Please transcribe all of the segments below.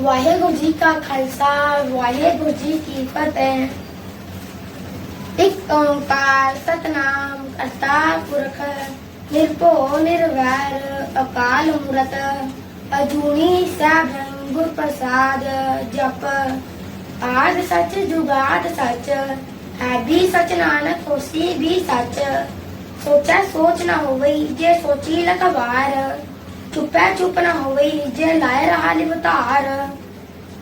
ਵਾਹਿਗੁਰੂ ਜੀ ਕਾ ਖਾਲਸਾ, ਵਾਹਿਗੁਰੂ ਜੀ ਕੀ ਫਤਿਹ। ਇੱਕ ਓੰਕਾਰ ਸਤਨਾਮ ਕਰਤਾ ਪੁਰਖ, ਨਿਰਭਉ, ਨਿਰਵੈਰ, ਅਕਾਲ ਮੂਰਤ, ਅਜੂਨੀ ਸੈਭੰ ਗੁਰ ਪ੍ਰਸਾਦ ਜਪ। ਆਦ ਸੱਚ ਜੁਗਾਦ ਸੱਚ, ਹੈ ਵੀ ਸਚ ਨਾਨਕ, ਹੋਸੀ ਵੀ ਸੱਚ। ਸੋਚਾ ਸੋਚ ਨਾ ਹੋਵਈ, ਜੇ ਸੋਚੀ ਲਕਵਾਰ ਚੁੱਪੈ ਚੁੱਪ ਨਾ ਹੋਵੇ, ਜੇ ਲਾਇ ਰਹਾ ਲਿਵਤਾਰ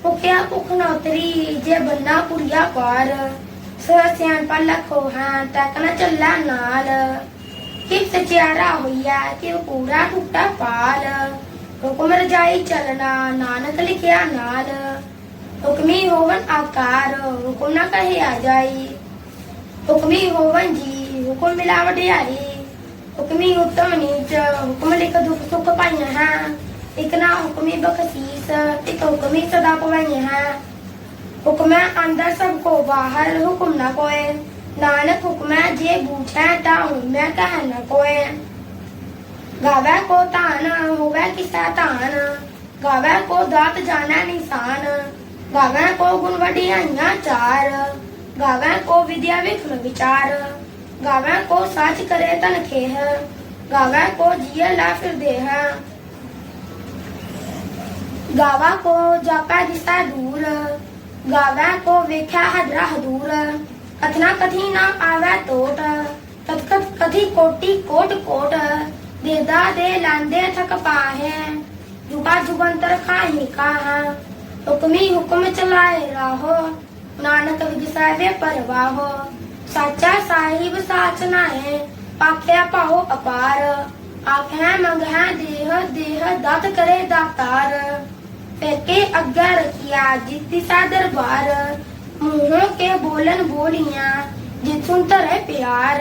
ਭੁਖਿਆ ਭੁਖ ਨਾ ਉਤਰੀ, ਜੇ ਬੰਨਾ ਪੁਰੀਆ ਪਾਰ। ਸਿਆਣ ਪਾ ਲਖੋ ਹਾਂ, ਤੱਕ ਨਾ ਚੱਲਾ ਨਾਲ। ਕਿ ਸਚਿਆਰਾ ਹੋਈਆ ਕਿ ਪੂਰਾ ਟੁੱਟਾ ਪਾਲ। ਹੁਕਮ ਰਜਾਈ ਚਲਣਾ, ਨਾਨਕ ਲਿਖਿਆ ਨਾਲ। ਹੁਕਮੀ ਹੋਵਨ ਆਕਾਰ, ਹੁਕਮ ਨਾ ਕਹੇ ਆ ਜਾਈ। ਹੁਕਮੀ ਹੋਵਨ ਜੀ, ਹੁਕਮ ਮਿਲਾ ਵਡਿਆਈ ਹੁਕਮੀ ਉਤਮ ਨੀਚ ਹੁਕਮ ਲਿਖ ਦੁਖ ਸੁਖ ਪਾਈਆਂ ਹੈ। ਇਕ ਨਾ ਹੁਕਮੀ ਬਖਸ਼ੀਸ ਇਕ ਹੁਕਮੀ ਸਦਾ ਪਵਾਈਆਂ ਹੈ। ਹੁਕਮੈ ਅੰਦਰ ਸਭ ਕੋ ਬਾਹਰ, ਹੁਕਮ ਨਾ ਕੋਏ। ਨਾਨਕ ਹੁਕਮੈ ਜੇ ਬੂਝੈ ਤਾ ਮੈਂ ਕਹਿ ਨਾ ਕੋਏ। ਗਾਵੇ ਕੋ ਤਾਨ ਹੋਵੇ ਕਿਸਾ ਤਾਨ ਗਾਵੈ ਕੋ ਦਾਤ ਜਾਣੈ ਨਿਸ਼ਾਨ। ਗਾਵੈ ਕੋ ਗੁਣ ਵਡਿਆਈਆਂ ਚਾਰ। ਗਾਵੈ ਕੋ ਵਿਦਿਆ ਵਿਖਣ ਵਿਚਾਰ। ਗਾਵੇ ਕੋ ਸਾਚ ਕਰੇ ਤਨ ਖੇਹ, ਗਾਵੇ ਕੋ ਜੀਏ ਲਾ ਫਿਰ ਦੇਹ। ਗਾਵਾ ਕੋ ਜਾਪੈ ਦਿਸਾ ਦੂਰ, ਗਾਵੇ ਕੋ ਵੇਖਿਆ ਹਦਰਾ ਹਦੂਰ ਕਥਨਾ ਕਥੀ ਨਾ ਆਵੇ ਟੋਟ ਕਥ ਕਥ ਕਥੀ ਕੋਟੀ ਕੋਟ ਕੋਟ। ਦੇਦਾ ਦੇ ਲਾਂਦੇ ਥਕ ਪਾਹੇ, ਜੁਗਾ ਜੁਗੰਤਰ ਖਾਹੀ ਕਾਹ। ਹੁਕਮੀ ਹੁਕਮ ਚਲਾਏ ਰਾਹੋ, ਨਾਨਕ ਵਿਜ ਸਾਹਿਬੇ ਪਰਵਾਹੋ। ਸਾਚਾ ਸਾਹਿਬ ਸਾਚ ਨਾਏ ਪਾਖਿਆ ਭਾਉ ਅਪਾਰ। ਆਖੈ ਮੰਗਹਿ ਦੇਹ ਦੇਹ ਦਤ ਕਰੇ ਦਾਤਾਰ। ਫਿਰ ਅੱਗਾ ਰਖਿਆ ਜਿੱਤੀ ਸਾ ਦਰਬਾਰ। ਮੂੰਹੋਂ ਕੇ ਬੋਲਨ ਬੋਲੀਆਂ, ਜਿਥੁੰ ਧਰੇ ਪਿਆਰ।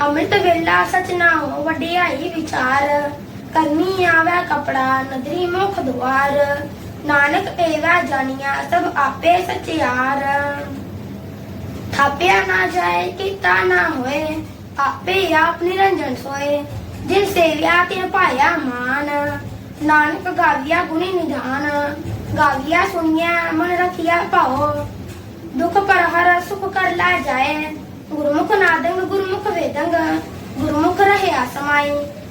ਅੰਮ੍ਰਿਤ ਵੇਲਾ ਸਚ ਨਾ ਹੋ ਵਡਿਆਈ ਵਿਚਾਰ। ਕਰਨੀ ਆਵੇ ਕਪੜਾ, ਨਦਰੀ ਮੁਖ ਦੁਆਰ। ਨਾਨਕ ਏਵਾ ਜਾਣੀਆਂ ਸਭ ਆਪੇ ਸਚਿਆਰ। ਥਾਪਿਆ ਨਾ ਜਾਏ, ਕੀਤਾ ਨਾ ਹੋਏ, ਆਪੇ ਆਪ ਨਿਰੰਜਨ ਸੋਏ। ਜਿਨ ਸੇਵਿਆ ਤੇ ਪਾਇਆ ਮਾਨ। ਨਾਨਕ ਗਾਵਿਆ ਗੁਣੀ ਨਿਧਾਨ। ਗਾਵਿਆ ਸੁਣਿਆ ਮਨ ਰਖਿਆ ਭਾਉ। ਦੁਖ ਪਰ ਹਰ ਸੁਖ ਕਰ ਲਾ ਜਾਏ। ਗੁਰਮੁਖ ਨਾਦੰਗ, ਗੁਰਮੁਖ ਵੇਦੰਗ। ਗੁਰਮੁਖ ਰਹਿਆ ਸਮਾਈ।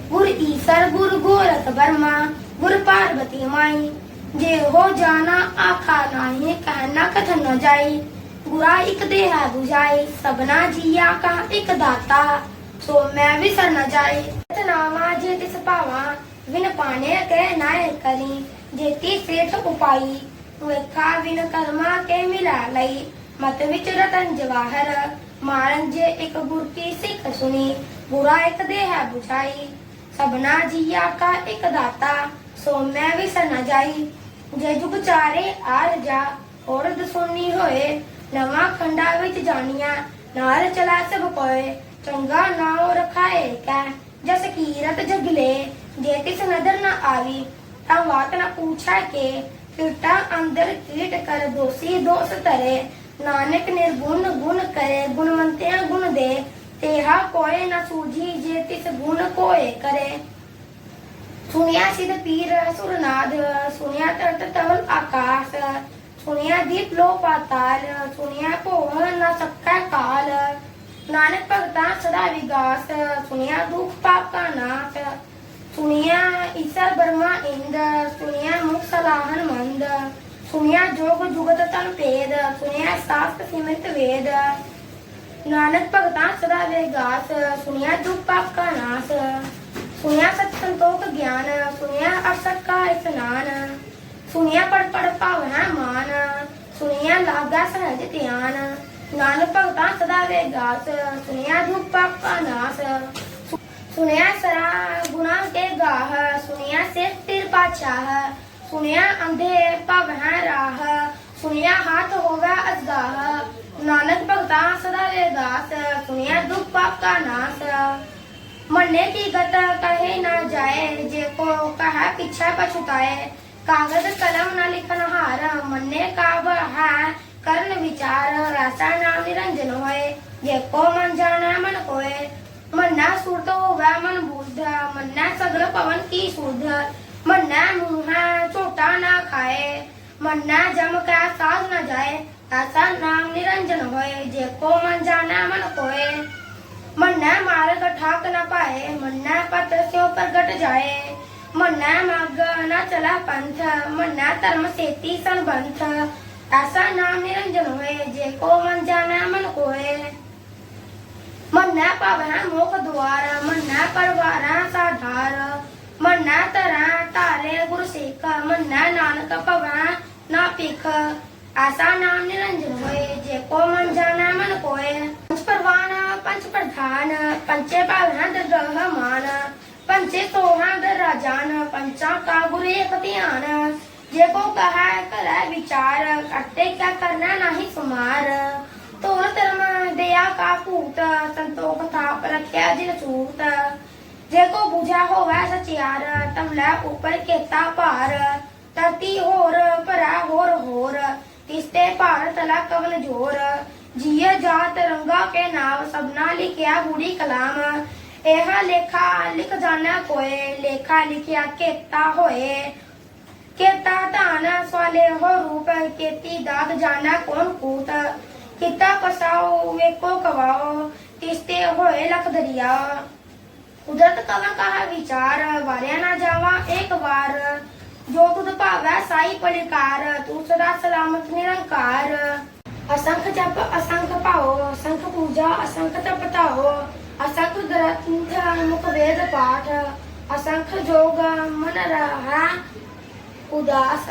ਗੁਰ ਈਸਰ, ਗੁਰ ਗੋਰਖ ਬਰਮਾ ਗੁਰ ਪਾਰਵਤੀ ਮਾਈ। ਜੇ ਹੋ ਜਾਣਾ, ਆਖਾ ਨਾਹੀ, ਕਹਿਣਾ ਕਥਨ ਨ ਜਾਈ। ਗੁਰਾ ਇੱਕ ਹੈ 부ਜਾਈ ਸਬਨਾ ਜੀਆ ਕਾ ਇੱਕ ਦਾਤਾ। ਸੋ ਮੈਂ ਵੀ ਸਰ ਨ ਜਾਈ ਤਨਾਵਾ ਜੇ ਤਿਸ ਭਾਵਾ ਵਿਨ ਪਾਣੇ ਕਹਿ ਨਾਏ ਕਰੀ। ਜੇਤੀ ਸੇਠ ਉਪਾਈ, ਵੇਖਾ ਵਿਨ ਕਰਮਾ ਕੇ ਮਿਲਾ ਲਈ। ਮਤ ਵਿੱਚ ਰਤਨ ਜਵਾਹਰ, ਮਾਰਨ ਜੇ ਇੱਕ ਗੁਰ ਸਿੱਖ ਸੁਣੀ। ਬੁਰਾ ਇੱਕ ਦੇਹ 부ਜਾਈ ਸਬਨਾ ਜੀਆ ਕਾ ਇੱਕ ਦਾਤਾ। ਸੋ ਮੈਂ ਵੀ ਸਰ ਜਾਈ ਜੇ ਜੁਗ ਚਾਰੇ ਆਰ ਜਾ ਔਰਦ ਸੁਣੀ ਹੋਏ ਨਵਾਂ ਖੰਡਾ ਵਿੱਚ ਜਾਣੀਆਂ, ਨਾਲ ਚਲਾ ਸਭ ਕੋਏ, ਚੰਗਾ ਨਾਉ ਰਖਾਏ ਕੈ, ਜਸ ਕੀਰਤ ਜਗਲੇ, ਜੇ ਤਿਸ ਨਦਰ ਨਾ ਆਵੀ, ਤਾਂ ਬਾਤ ਨਾ ਪੁੱਛਾ ਕੇ, ਫਿਰਟਾ ਅੰਦਰ ਕੀਟ ਕਰ ਦੋਸੀ ਦੋਸ ਤਰੇ ਨਾਨਕ ਨਿਰਗੁਣ ਗੁਣ ਕਰੇ, ਗੁਣਵੰਤਿਆਂ ਗੁਣ ਦੇ, ਤੇਹਾ ਕੋਏ ਨਾ ਸੂਝੀ, ਜੇ ਤਿਸ ਗੁਣ ਕੋਏ ਕਰੇ। ਸੁਣਿਆ ਸਿਧ ਪੀਰ ਸੁਰਨਾਦ, ਸੁਣਿਆ ਤਰਤ ਤਵਲ ਆਕਾਸ਼ ਸੁਣਿਆ ਦੀਪ ਲੋ ਪਾਤਾਲ ਸੁਣਿਆ ਭੋਹ ਨਾ ਸਕੈ ਕਾਲ। ਨਾਨਕ ਭਗਤਾਂ ਸਦਾ ਵਿਗਾਸ, ਸੁਣਿਆ ਦੁਖ ਪਾਪ ਕਾ ਨਾਸ਼। ਸੁਣਿਆ ਈਸਰ ਬਰਮਾ ਇੰਦ, ਸੁਣਿਆ ਮੁਖ ਸਲਾਹਨ ਮੰਦ। ਸੁਣਿਆ ਜੋਗ ਜੁਗਤ ਤਨ ਭੇਦ, ਸੁਣਿਆ ਸਾਸਤ ਸਿਮਰਤ ਵੇਦ। ਨਾਨਕ ਭਗਤਾਂ ਸਦਾ ਵਿਗਾਸ, ਸੁਣਿਆ ਦੁਖ ਪਾਪ ਕਾ ਨਾਸ਼। ਸੁਣਿਆ ਸਤ ਸੰਤੋਖ ਗਿਆਨ, ਸੁਣਿਆ ਅਸਤ ਕਾ ਇਸਨਾਨ। ਸੁਣਿਆ ਪੜ ਪੜ ਭਾਵਨਾ ਮਾਨ, ਸੁਣਿਆ ਲਾਗਾ ਸਹਜ ਧਿਆਨ ਨਾਨ ਭਗਤਾਂ ਸਦਾ ਵੇ ਗਾਸ ਸੁਣਿਆ ਦੁਖ ਪਾਪਾ ਨਾਸ, ਸੁਣਿਆ ਸਰਾ ਗੁਨਾਹ ਕੇ ਗਾਹ, ਸੁਣਿਆ ਸਿਰ ਤਿਰ ਪਾਛਾਹ ਸੁਣਿਆ ਅੰਧੇ ਭਵਹਿ ਰਾਹ, ਸੁਣਿਆ ਹੱਥ ਹੋਵੇ ਅਜ਼ਗਾਹ ਨਾਨਕ ਭਗਤਾਂ ਸਦਾ ਵੇ ਗਾਸ ਸੁਣਿਆ ਦੁਖ ਪਾਪ ਕਾ ਨਾਸ। ਮੰਨੇ ਕੀ ਗਤ ਕਹੇ ਨਾ ਜਾਏ, ਜੇ ਕੋ ਕਹਾ ਪਿਛਾ ਪਛਤਾਏ कागद कलम न लिखन हार मने काब हा कर्ण विचार रासा नाम निरंजन होए जेको मन जाना मन कोए मन्ना सुरत होवे मन बुद्ध मन्ना सगळ पवन की शुद्ध मन्ना मुहा छोटा ना खाए मन्ना जम का साज न जाए तासा नाम निरंजन होए जेको मन जाना मन कोए मन्ना मार्ग ठाक न पाए मन्ना पत्र से ऊपर घट जाए ਮੰਨਾ ਮਗ, ਨਾ ਚਲਾ ਪੰਥ, ਮੰਨਾ ਧਰਮ ਸੇਤੀ ਸੰਬੰਧ। ਐਸਾ ਨਾਮ ਨਿਰੰਜਨ ਹੋਏ, ਜੇ ਕੋ ਮਨ ਜਾਣਾ ਮਨ ਕੋਏ। ਮੰਨਾ ਪਵਨਾ ਮੁਖ ਦੁਆਰ, ਮੰਨਾ ਪਰਵਾਰਾ ਸਾਧਾਰ ਮੰਨਾ ਤਰਾ ਧਾਰੇ ਗੁਰ ਸਿੱਖ, ਮੰਨਾ ਨਾਨਕ ਭਵਨਾ ਨਾ ਪਿਖ ਐਸਾ ਨਾਮ ਨਿਰੰਜਨ ਹੋਏ, ਜੇ ਕੋ ਮਨ ਜਾਣਾ ਮਨ ਕੋਏ। ਪੰਚ ਪਰਵਾਨ ਪੰਚ ਪ੍ਰਧਾਨ ਪੰਚੇ ਭਾਵਨਾ ਦਰਗਹ ਮਾਨ। ਪੰਚੇ ਸੋਹਾਂ ਦਰ ਰਾਜਾਨ, ਪੰਚਾਂ ਕਾ ਗੁਰ ਇੱਕ ਧਿਆਨ। ਜੇ ਕੋ ਕਹਾ, ਕਰੈ ਵਿਚਾਰ ਕਰਤੇ ਕਾ ਕਰਨਾ ਨਹੀਂ ਸੁਮਾਰ ਤੋਰ ਧਰਮ ਦਇਆ ਕਾ ਭੂਤ, ਸੰਤੋਖ ਥਾਪ ਰੱਖਿਆ ਜਿਨ ਛੂਤ ਜੇ ਕੋ ਬੁਝਾ ਹੋਵੇ ਸਚਿਆਰ, ਤਮ ਲੈ ਉਪਰ ਕੇਤਾ ਭਾਰ। ਤਤੀ ਹੋਰ, ਭਰਾ ਹੋਰ ਹੋਰ, ਤਿਸਤੇ ਭਾਰਤ ਲਾ ਕਵਨ ਜੋਰ। ਜੀਏ ਜਾਤ ਰੰਗਾ ਕੇ ਨਾਮ ਸਭਨਾ ਲਿਖਿਆ ਬੂੜੀ ਕਲਾਮ। ਇਹ ਲੇਖਾ ਲਿਖ ਜਾਣਾ ਕੋਏ, ਲੇਖਾ ਲਿਖਿਆ ਕੇਤਾ ਹੋਏ। ਕੇਤਾ ਧਾਨ ਸਵਾਲੇ ਹੋ ਰੂਪ, ਕੇਤੀ ਦਾਤ ਜਾਣਾ ਕੌਣ ਕੂਤ ਕੀਤਾ ਪਸਾਓ ਵੇਕੋ ਕਵਾਓ ਤਿਸਤੇ ਹੋਏ ਲਖ ਦਰਿਆ। ਕੁਦਰਤ ਕਵਨ ਕਹਾ ਵਿਚਾਰ, ਵਾਰਿਆ ਨਾ ਜਾਵਾ ਇੱਕ ਵਾਰ। ਜੋ ਤੁਧ ਭਾਵੈ ਸਾਈ ਪਲਿਕਾਰ ਤੂੰ ਸਦਾ ਸਲਾਮਤ ਨਿਰੰਕਾਰ। ਅਸੰਖ ਜਪ, ਅਸੰਖ ਭਾਓ, ਅਸੰਖ ਪੂਜਾ, ਅਸੰਖ ਤਪ ਧਾਓ। ਅਸੰਖ ਗ੍ਰੰਥ ਮੁਖ ਵੇਦ ਪਾਠ, ਅਸੰਖ ਜੋਗ, ਮਨ ਰਹਾ, ਉਦਾਸ,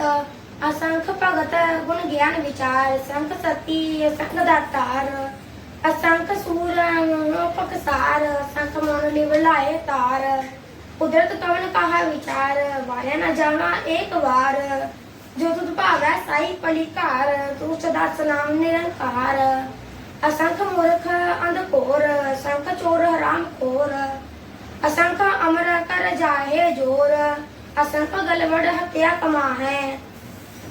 ਅਸੰਖ ਭਗਤ, ਗੁਣ ਗਿਆਨ ਵਿਚਾਰ ਸੰਖ ਸਤੀ ਸੰਖ ਦਾਤਾਰ ਅਸੰਖ ਸੂਰ ਮਨੋ ਪਕਸਾਰ ਸੰਖ ਮਨ ਲਿਵ ਲਾਏ ਤਾਰ, ਕੁਦਰਤ ਕਵਨ ਕਹਾ ਵਿਚਾਰ, ਵਾਰਿਆ ਨਾ ਜਾਣਾ ਇੱਕ ਵਾਰ, ਜੋ ਤੁਧ ਭਾਵੈ ਸਾਈ ਪਲਿਕਾਰ ਤੂੰ ਸਦਾ ਸਲਾਮ ਨਿਰੰਕਾਰ ਅਸੰਖ ਮੂਰਖ ਅੰਧਕੋਰ ਅਸੰਖ ਚੋਰ ਹਰਾਮ ਖੋਰ, ਅਸੰਖ ਅਮਰ ਕਰ ਜਾਹੇ ਜੋਰ, ਅਸੰਖ ਗਲਵੜ ਹਤਿਆ ਕਮਾ ਹੈ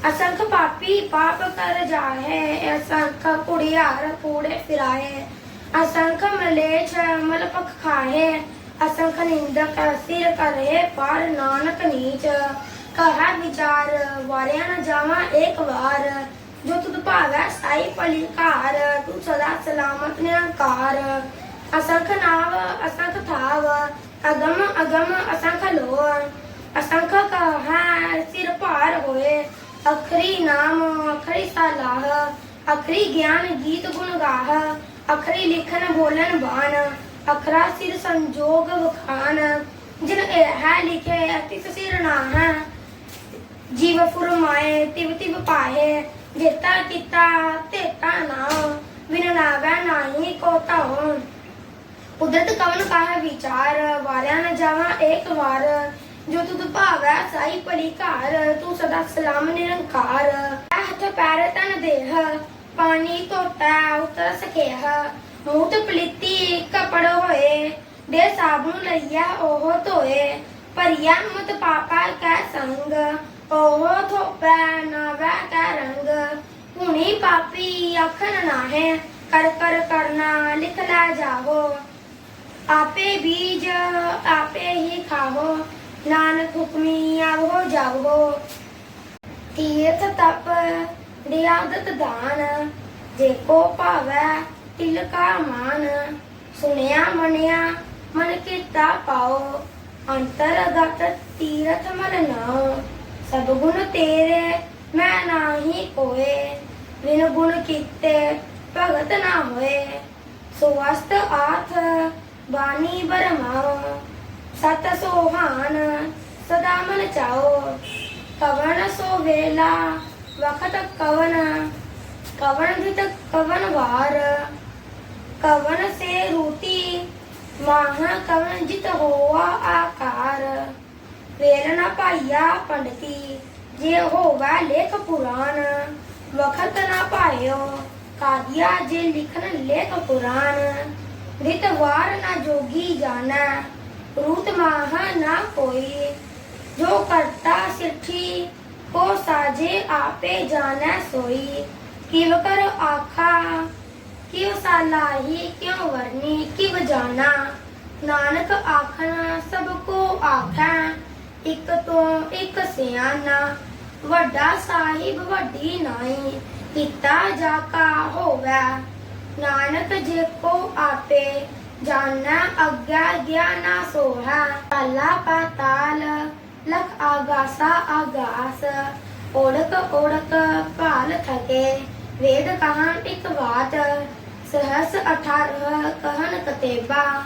ਅਸੰਖ ਪਾਪੀ ਪਾਪ ਕਰ ਜਾਹੇ, ਅਸੰਖ ਕੁੜਿਆਰ ਕੂੜੇ ਫਿਰਾਏ ਅਸੰਖ ਮਲੇਛ ਮਲ ਪਖ ਖਾਏ ਅਸੰਖ ਨਿੰਦਕ ਸਿਰ ਕਰੇ ਪਰ ਨਾਨਕ ਨੀਚ ਕਹਾ ਵਿਚਾਰ ਵਾਰਿਆ ਨਾ ਜਾਵਾ ਵਾਰ ਜੋ ਤੁਧ ਭਾਵੈ ਸਾਈ ਪਲਿਕਾਰ ਤੂੰ ਸਦਾ ਸਲਾਮਤ ਨਿਰੰਕਾਰ। ਅਸੰਖ ਨਾਵ, ਅਸੰਖ ਥਾਵ, ਅਗਮ ਅਗਮ, ਅਸੰਖ ਲੋਰ। ਅਸੰਖ ਕਹਾ, ਸਿਰ ਭਾਰ ਹੋਏ, ਅਖਰੀ ਨਾਮ, ਅਖਰੀ ਸਲਾਹ, ਅਖਰੀ ਗਿਆਨ ਗੀਤ ਗੁਣ ਗਾਹ, ਅਖਰੀ ਲਿਖਨ ਬੋਲਨ ਬਾਣ, ਅਖਰਾ ਸਿਰ ਸੰਜੋਗ ਵਖਾਨ। ਜਿਨ ਇਹ ਹੈ ਲਿਖੇ ਤਿਸ ਸਿਰ ਨਾ ਹੈ ਜੀਵ ਫੁਰਮਾਏ, ਤਿਵ ਤਿਵ ਪਾਏ ਜੇਤਾ ਕੀਤਾ ਤੇਤਾ ਨਾ ਵਿਨ ਨਾਵੈ ਨਾਹੀ ਕੋ ਤਾਉ ਕੁਦਰਤ ਕਵਨ ਕਾਹ ਵਿਚਾਰ, ਵਾਰਿਆ ਨ ਜਾਵਾ ਇੱਕ ਵਾਰ। ਜੋ ਤੁਧ ਭਾਵੈ ਸਾਈ ਭਲੀ ਘਰ, ਤੂੰ ਸਦਾ ਸਲਾਮ ਨਿਰੰਕਾਰ। ਹੱਥ ਪੈਰ ਤਨ ਦੇਹ, ਪਾਣੀ ਧੋਤਾ ਉਤਰ ਸਕੇਹ ਮੂਤ ਪਲਿੱਤੀ ਕਪੜ ਹੋਏ, ਦੇ ਸਾਬੂ ਲਈਆ ਉਹ ਧੋਏ। ਭਰੀਆ ਮਤ ਪਾਪਾ ਕੈ ਸੰਗ। ਉਹ ਥੋਪੈ ਨਾ ਵੈ ਕੈ ਰੰਗ ਹੁਣੀ ਪਾਪੀ ਅਖਨ ਨਾਹੇ ਕਰ ਕਰ ਕਰਨਾ ਲਿਖ ਲੈ ਜਾਵੋ। ਆਪੇ ਬੀਜ ਆਪੇ ਹੀ ਖਾਵੋ, ਨਾਨਕ ਹੁਕਮੀ ਆਵੋ ਜਾਵੋ। ਤੀਰਥ ਤਪ ਦਿਆਦਤ ਦਾਨ, ਜੇ ਕੋ ਭਾਵੈ ਤਿਲ ਕਾ ਮਾਨ। ਸੁਣਿਆ ਮਨਿਆ ਮਨ ਕੀਤਾ ਪਾਓ, ਅੰਤਰਗਤ ਤੀਰਥ ਮਨ ਨਾਉ। ਸਭ ਗੁਣ ਤੇਰੇ, ਮੈਂ ਨਾਹੀ ਕੋਏ। ਬਿਨ ਗੁਣ ਕੀਤੇ ਭਗਤ ਨਾ ਹੋਏ। ਸੁਵਸਤ ਆਥ ਬਾਣੀ ਬਰਮਾਓ ਸਤ ਸੋਹਾਨ ਸਦਾ ਮਨ ਚਾਓ ਕਵਨ ਸੋ ਵੇਲਾ, ਵਖਤ ਕਵਨ ਕਵਨ ਦਿਤ ਕਵਨ ਵਾਰ। ਕਵਨ ਸੇ ਰੂਤੀ ਮਾਹ ਕਵਨ ਜਿਤ ਹੋਆ ਆਕਾਰ। ਵੇਲ ਨਾ ਪਾਈਆ ਪੰਡਤੀ, ਜੇ ਹੋਵਾ ਲੇਖ ਪੁਰਾਨ ਵਖਤ ਨਾ ਪਾਇਓ ਕਾਦੀਆ ਜੇ ਲਿਖਨ ਲੇਖ ਪੁਰਾਨ ਰਿਤ ਵਾਰ ਨਾ ਜੋਗੀ ਜਾਣਾ, ਰੂਤ ਮਾਹ ਨਾ ਕੋਈ, ਜੋ ਕਰਤਾ ਸਿੱਠੀ ਕੋ ਸਾਜੇ ਆਪੇ ਜਾਣੈ ਸੋਈ, ਕਿਵ ਕਰ ਆਖਾ ਕਿਵ ਸਾਲਾਹੀ ਕਿਉ ਵਰਨੀ, ਕਿਵ ਜਾਣਾ, ਨਾਨਕ ਆਖਣਾ ਸਭ ਕੋ ਆਖੈ ਇੱਕ ਤੋਂ ਇੱਕ ਸਿਆਣਾ ਵੱਡਾ ਸਾਹਿਬ ਵੱਡੀ ਨਾਈ, ਕੀਤਾ ਜਾ ਕਾ ਹੋਵੇ। ਨਾਨਕ ਜੇ ਕੋ ਆਪੇ, ਜਾਣਾ ਅੱਗਾ ਗਿਆਨਾ ਸੋਹਾ। ਤਾਲਾ ਪਾਤਾਲ ਲਖ ਆਗਾਸਾ ਆਗਾਸ। ਓੜਕ ਓੜਕ ਭਾਲ ਥਕੇ, ਵੇਦ ਕਹਾਣ ਇੱਕ ਬਾਤ। ਸਹਸ 18 ਕਹਨ ਕਤੇਬਾ,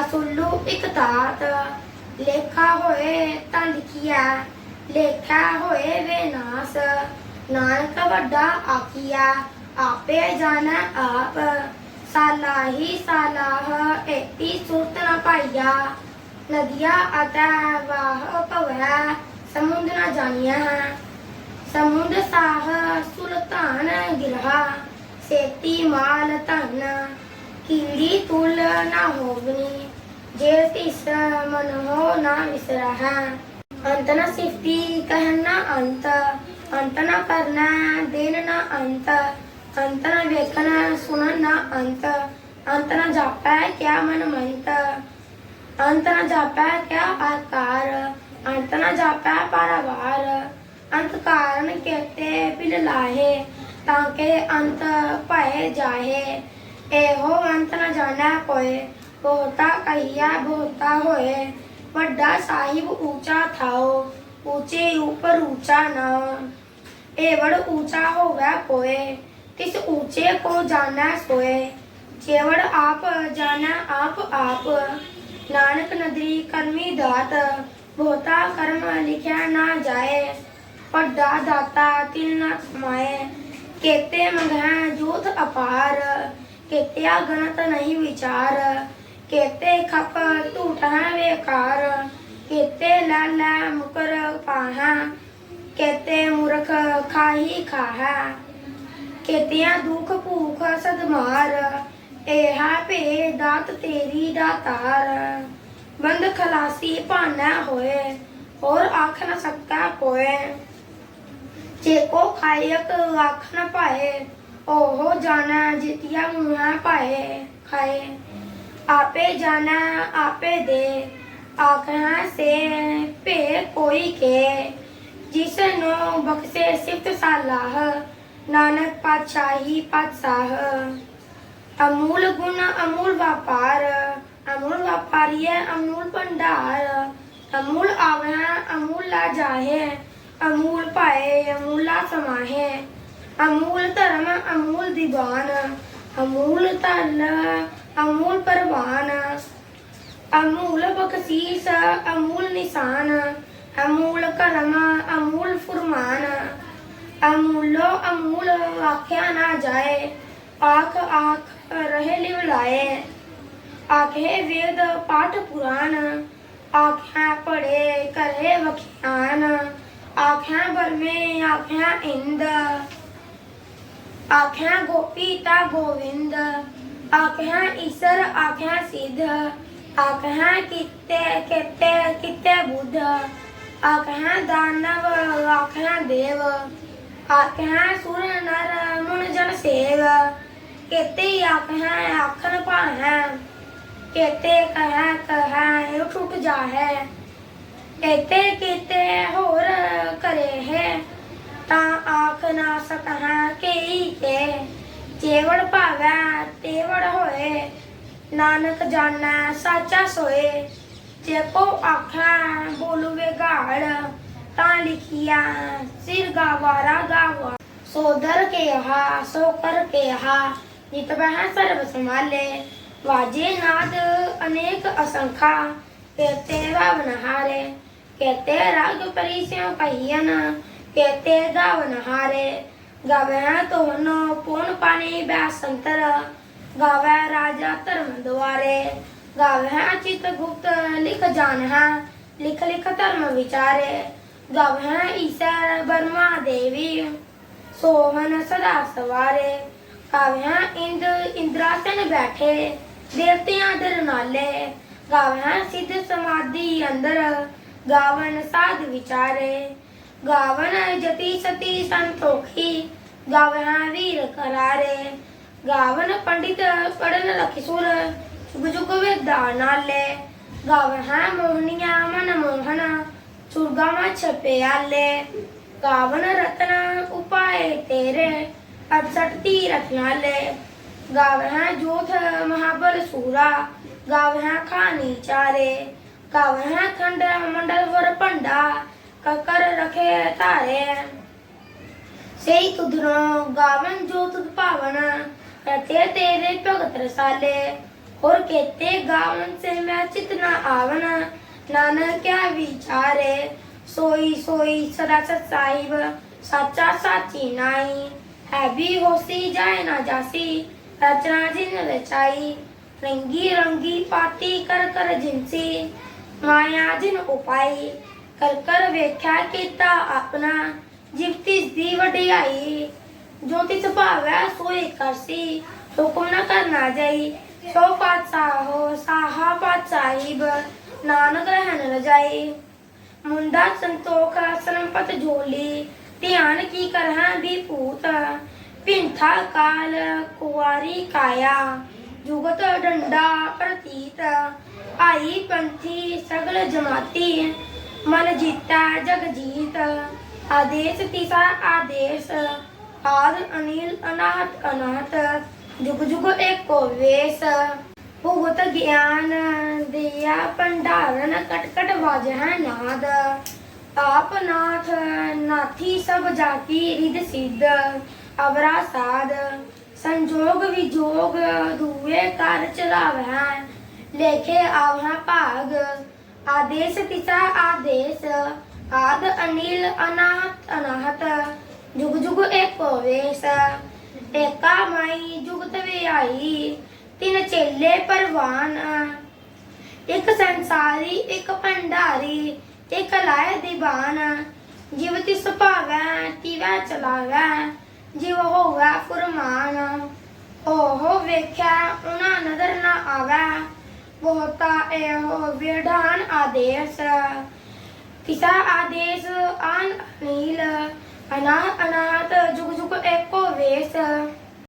ਅਸੁੱਲੂ ਇੱਕ ਤਾਤ। ਲੇਖਾ ਹੋਏ ਤਾਂ ਲਿਖਿਆ ਲੇਖਾ ਹੋਏ ਵਿਨਾਸ਼, ਨਾਨਕ ਵੱਡਾ ਆਖਿਆ ਆਪੇ ਜਾਣਾ ਆਪ, ਸਾਲਾਹੀ ਸਾਲਾਹ ਏਤੀ ਸੁਰਤ ਨਾ ਪਾਈਆ, ਨਦੀਆਂ ਅਤੈ ਵਾਹ ਭਵੈ, ਸਮੁੰਦ ਨ ਜਾਣੀਆ ਸਮੁੰਦ ਸਾਹ ਸੁਲਤਾਨ ਗਿਰਹਾ, ਸੇਤੀ ਮਾਲ ਧਨ, ਕੀੜੀ ਤੁਲ ਨਾ ਹੋਵਨੀ ਜੇ ਤਿਸ ਮਨ ਹੋ ਨਾ ਵਿਸਰਹਾ ਅੰਤ ਨ ਸਿਫਤੀ ਕਹਿਣਾ ਅੰਤ ਅੰਤ ਨ ਕਰਨਾ ਦਿਨ ਨ ਅੰਤ ਅੰਤ ਨ ਵੇਖਣਾ ਸੁਣਨ ਨ ਅੰਤ ਅੰਤ ਨ ਜਾਪੈ ਕਿਆ ਮਨ ਮੰਤ, ਅੰਤ ਨ ਜਾਪੈ ਕਿਆ ਆਕਾਰ, ਅੰਤ ਨਾ ਜਾਪੈ ਪਰਵਾਰ ਅੰਤ ਕਾਰਨ ਕਹਤੇ ਪਿਲ ਲਾਹੇ, ਤਾਂ ਕਿ ਅੰਤ ਭਏ ਜਾਹੇ, ਇਹੋ ਅੰਤ ਨ ਜਾਣੈ ਕੋਏ ਬਹੁਤਾ ਕਹੀਆ ਬਹੁਤਾ ਹੋਏ, ਵੱਡਾ ਸਾਹਿਬ ਊਚਾ ਥਾਓ, ਊਚੇ ਉਪਰ ਊਚਾ ਨਾ। ਏਵੜ ਊਚਾ ਹੋਵੇ ਕੋਏ ਤਿਸ ਊਚੇ ਕੋ ਜਾਣੈ ਸੋਏ। ਜੇਵੜ ਆਪ ਜਾਣੈ ਆਪ ਆਪ, ਨਾਨਕ ਨਦਰੀ ਕਰਮੀ ਦਾਤ, ਬਹੁਤਾ ਕਰਮ ਲਿਖਿਆ ਨਾ ਜਾਏ। ਵੱਡਾ ਦਾਤਾ ਤਿਲ ਨਾ ਸਮਾਏ, ਕੇਤੇ ਮੰਗੈ ਜੋਤ ਅਪਾਰ, ਕੇਤਿਆ ਗਣਤ ਨਹੀਂ ਵਿਚਾਰ। ਕੇਤੇ ਖਪ ਝੂਠਾ ਵੇਕਾਰ, ਕੇਤੇ ਲਾਲਾ ਮੁਕਰ ਪਾਹਾ, ਕੇਤੇ ਮੁਰਖ ਖਾਹੀ ਖਾਹਾ। ਕੇਤਿਆਂ ਦੁਖ ਭੂਖ ਸਦਮਾਰ ਇਹਾ ਭੇ ਦਾਤ ਤੇਰੀ ਦਾਤਾਰ ਬੰਦ ਖਲਾਸੀ ਭਾਨਾ ਹੋਏ, ਹੋਰ ਆਖ ਨ ਸਕਾ ਕੋਏ। ਜੇ ਕੋ ਖਾਇਕ ਆਖ ਨ ਪਾਏ ਉਹ ਜਾਣਾ ਜਿਤਿਆ ਮੁਆ ਪਾਏ ਖਾਏ। ਆਪੇ ਜਾਣਾ, ਆਪੇ ਦੇ ਆਖਾਂ ਸੇ ਭੇ ਕੋਈ ਕੇ। ਜਿਸ ਨੂੰ ਬਖਸ਼ੇ ਸਿਫਤ ਸਾਲਾਹ, ਨਾਨਕ ਪਾਤਸ਼ਾਹੀ ਪਾਤਸ਼ਾਹ। ਅਮੂਲ ਗੁਣ, ਅਮੂਲ ਵਪਾਰ, ਅਮੂਲ ਵਪਾਰੀ ਅਮੂਲ ਭੰਡਾਰ। ਅਮੂਲ ਆਵਹਿ ਅਮੂਲ ਲਾ ਜਾਹੇ, ਅਮੂਲ ਪਾਏ ਅਮੂਲਾ ਸਮਾਹੇ। ਅਮੂਲ ਧਰਮ, ਅਮੂਲ ਦੀਵਾਨ, ਅਮੂਲ ਧਨ ਅਮੂਲ ਪਰਵਾਨ, ਅਮੂਲ ਬਖਸ਼ੀਸ, ਅਮੂਲ ਨਿਸ਼ਾਨ, ਅਮੂਲ ਕਰਮ ਅਮੂਲ ਫੁਰਮਾਨ। ਅਮੂਲੋ ਅਮੂਲ ਆਖਿਆ ਨਾ ਜਾਏ, ਆਖ ਆਖ ਰਹੇ ਲਿਵਲਾਏ ਆਖੇ ਵੇਦ ਪਾਠ ਪੁਰਾਨ, ਆਖਿਆ ਪੜੇ ਕਰੇ ਵਖਿਆਨ। ਆਖਿਆ ਬਰਮੇ, ਆਖਿਆ ਇੰਦ। ਆਖਿਆ ਗੋਪੀ ਤਾ ਗੋਵਿੰਦ। ਆਖਿਆ ਈਸ਼ਰ ਆਖਿਆ ਸਿੱਧ ਆਖਿਆ ਕਿਤੇ ਕਿਤੇ ਕਿਤੇ ਬੁੱਧ ਆਖਿਆ ਦਾਨਵ ਆਖਿਆ ਦੇਵ ਆਖਿਆ ਸੁਰ ਨਰ ਮੁਨ ਜਨ ਸੇਵ ਕੇਤੇ ਆਖਿਆ ਆਖਨ ਭਾਹੈ ਕੇਤੇ ਕਹਾ ਕਹਾ ਟੁੱਟ ਜਾਹੈ ਕੇਤੇ ਕੀਤੇ ਹੋਰ ਕਰੇ ਹੈ ਤਾਂ ਆਖ ਨਾ ਸਕਹਾਂ ਕਈ ਕੇ ਜੇਵੜ ਭਾਵੈ ਤੇਵੜ ਹੋਏ, ਨਾਨਕ ਜਾਣੈ ਸਾਚਾ ਸੋਏ। ਜੇ ਕੋ ਆਖਾਂ ਬੋਲੂਵੇ ਗਾੜ ਤਾਂ ਲਿਖਿਆ ਸਿਰ ਗਾਵਾਰਾ ਗਾਵਾ। ਸੋਦਰ ਕੇ ਹਾ ਸੋ ਕਰ ਕੇ ਨਿਤ ਬਹਿ ਸਰਬ ਸੰਭਾਲੇ। ਵਾਜੇ ਨਾਦ ਅਨੇਕ ਅਸੰਖਾ ਕਹਤੇ ਰਾਵਨ ਹਾਰੇ। ਕਹਤੇ ਰਾਗ ਪਰਿਸਿਓ ਕਹੀਨ ਕਹਤੇ ਗਾਵਨ ਹਾਰੇ। ਗਾਵੇ ਤੋਨੋ ਪੂਨ ਪਾਣੀ ਬੈਸੰਤਰ ਗਾਵੇ ਰਾਜਾ ਧਰਮ ਦੁਆਰੇ। ਗਾਵੇ ਚਿਤ ਗੁਪਤ, ਲਿਖ ਜਾਣਹਾ ਲਿਖ ਲਿਖ ਧਰਮ ਵਿਚਾਰੇ। ਗਾਵੇ ਈਸਰ ਬਰਮਾ ਦੇਵੀ ਸੋਹਨ ਸਦਾ ਸਵਾਰੇ। ਗਾਵੇ ਇੰਦ, ਇੰਦਰਾਸਨ ਬੈਠੇ, ਦੇਵਤਿਆਂ ਦਰ ਨਾਲੇ ਗਾਵੇ ਸਿੱਧ ਸਮਾਧੀ ਅੰਦਰ, ਗਾਵਨ ਸਾਧ ਵਿਚਾਰੇ। ਗਾਵਨ ਜਤੀ ਸਤੀ ਸੰਤੋਖੀ ਗਾਵਨ ਵੀਰ ਕਰਾਰੇ। ਗਾਵਨ ਪੰਡਿਤ ਪੜਨ ਲਖੀ ਸੁਰ, ਜੁਗ ਜੁਗ ਵੇਦਾ ਨਾਲੇ। ਗਾਵਨ ਮੋਹਨੀਆਂ ਮਨ ਮੋਹਨ ਸੁਰਗਾਵਾਂ ਛਪਿਆਲੇ ਗਾਵਨ ਰਤਨ ਉਪਾਏ ਤੇਰੇ ਅੜਸਠ ਤੀਰਥ ਨਾਲੇ ਗਾਵਹਾਂ ਜੋਥ ਮਹਾਬਲ ਸੂਰਾ ਗਾਵਹਾਂ ਖਾਨੀ ਚਾਰੇ। ਗਾਵਹਾਂ ਖੰਡ ਮੰਡਲ ਵਰ ਭੰਡਾ ਕਕਰ ਰਖੇ ਧਾਰੇ। ਸਹੀ ਤੁਧਰੋਂ ਗਾਵਨ ਜੋ ਤੁਧ ਭਾਵਨ ਰਤੇ ਤੇਰੇ ਭਗਤ ਰਸਾਲੇ। ਹੋਰ ਕੇਤੇ ਗਾਵਨ ਸੇ ਮੈਂ ਚਿਤ ਨ ਆਵਨ, ਨਾਨਕ ਕਿਆ ਵਿਚਾਰੇ। ਸੋਈ ਸੋਈ ਸਦਾ ਸਤ ਸਾਹਿਬ, ਸਾਚਾ ਸਾਚੀ ਨਾਈ ਹੈ ਵੀ ਹੋਸੀ ਜਾਏ ਨਾ ਜਾਸੀ, ਰਚਨਾ ਜਿਨ ਰਚਾਈ। ਰੰਗੀ ਰੰਗੀ ਪਾਤੀ ਕਰ ਕਰ ਜਿਨਸੀ ਮਾਇਆ ਜਿਨ ਉਪਾਈ। ਕਰ ਕਰ ਵੇਖਿਆ ਕੀਤਾ ਆਪਣਾ ਜਿਵਤੀ ਦੀ ਵਡਿਆਈ। ਜੋ ਤਿਸ ਭਾਵੈ ਸੋਈ ਕਰਸੀ ਹੁਕਮ ਨ ਕਰਨਾ ਜਾਈ। ਸੋ ਪਾਤਸ਼ਾਹ ਸਾਹਾ ਪਾਤ ਸਾਹਿਬ ਨਾਨਕ ਰਹਿਣ ਰਜਾਈ ਮੁੰਡਾ ਸੰਤੋਖ ਸਰਮਪਤ ਝੋਲੀ ਧਿਆਨ ਕੀ ਕਰਹਾਂ ਵੀ ਭੂਤ ਪਿੰਥਾ ਕਾਲ, ਕੁਵਾਰੀ ਕਾਇਆ, ਜੁਗਤ ਡੰਡਾ ਪ੍ਰਤੀਤ। ਆਈ ਪੰਥੀ ਸਗਲ ਜਮਾਤੀ। ਮਨ ਜੀਤਾ ਜਗ ਜੀਤ ਆਦੇਸ਼ ਤਿਸਾ ਆਦੇਸ਼, ਆਦ ਅਨਿਲ ਅਨਾਹਤ ਅਨਾਹਤ ਜੁਗ ਜੁਗ ਏਕੋ ਵੇਸ ਭੁਗਤ ਗਿਆਨ ਦਿਆ ਭੰਡਾਰਨ, ਕਟ ਕਟ ਨਾਦ, ਆਪ ਨਾਥ ਨਾਥੀ ਸਭ ਜਾਤੀ ਰਿਦ ਸਿੱਧ, ਅਵਰਾ ਸਾਧ, ਸੰਜੋਗ ਵਿਜੋਗ, ਦੂਏ ਕਰ ਚਲਾਵੈ ਲੇਖੇ ਆਵਹਾ ਭਾਗ ਆਦੇਸ਼ ਤਿਸਾ ਆਦੇਸ਼ ਆਦ ਅਨਿਲ ਅਨਾਹਤ ਅਨਾਹਤ ਜੁਗ ਜੁਗ ਏਕੋ ਵੇਸ ਏਕਾ ਮਾਈ ਜੁਗਤ ਵਿਆਈ ਤਿਨ ਚੇਲੇ ਪਰਵਾਨ ਇੱਕ ਸੰਸਾਰੀ ਇੱਕ ਭੰਡਾਰੀ ਇੱਕ ਲਾਇ ਦੀਵਾਨ ਜਿਵ ਤਿਸ ਭਾਵੈ ਤਿਵੈ ਚਲਾਵੈ ਜਿਵ ਹੋਵੈ ਫੁਰਮਾਨ ਉਹ ਵੇਖਿਆ ਉਹਨਾਂ ਨਜ਼ਰ ਨਾ ਆਵੈ ਬਹੁਤਾ ਇਹੋ ਵਿਧਾਨ ਆਦੇਸ਼। ਤਿਸਾ ਆਦੇਸ਼ ਆਨ ਅਨੀਲ ਅਨਾ ਅਨਾਤ ਜੁਗ ਜੁਗ ਏਕੋ ਵੇਸ।